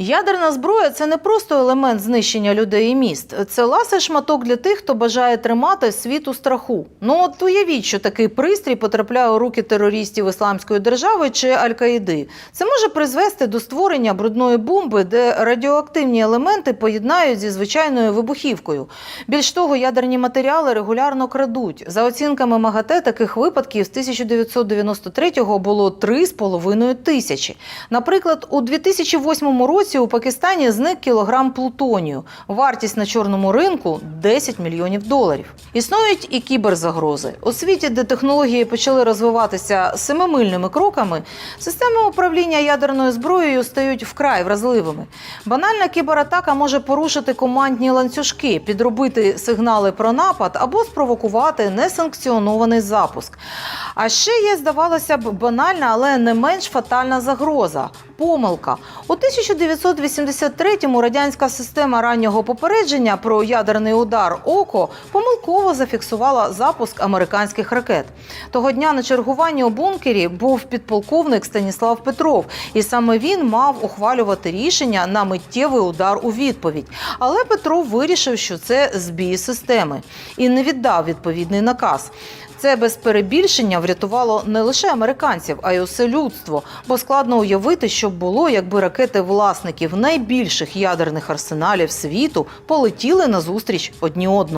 Ядерна зброя це не просто елемент знищення людей і міст. Це ласий шматок для тих, хто бажає тримати світ у страху. Ну от уявіть, що такий пристрій потрапляє у руки терористів Ісламської держави чи Аль-Каїди. Це може призвести до створення брудної бомби, де радіоактивні елементи поєднають зі звичайною вибухівкою. Більш того, ядерні матеріали регулярно крадуть. За оцінками МАГАТЕ, таких випадків з 1993-го було 3,5 тисячі. Наприклад, у 2008 році у Пакистані зник кілограм плутонію. Вартість на чорному ринку 10 мільйонів доларів. Існують і кіберзагрози. У світі, де технології почали розвиватися семимильними кроками, системи управління ядерною зброєю стають вкрай вразливими. Банальна кібератака може порушити командні ланцюжки, підробити сигнали про напад або спровокувати несанкціонований запуск. А ще є, здавалося б, банальна, але не менш фатальна загроза помилка. У 1983-му радянська система раннього попередження про ядерний удар ОКО помилково зафіксувала запуск американських ракет. Того дня на чергуванні у бункері був підполковник Станіслав Петров, і саме він мав ухвалювати рішення на миттєвий удар у відповідь. Але Петров вирішив, що це збій системи і не віддав відповідний наказ. Це без перебільшення врятувало не лише американців, а й усе людство, бо складно уявити, що було, якби ракети власників найбільших ядерних арсеналів світу полетіли назустріч одні одному.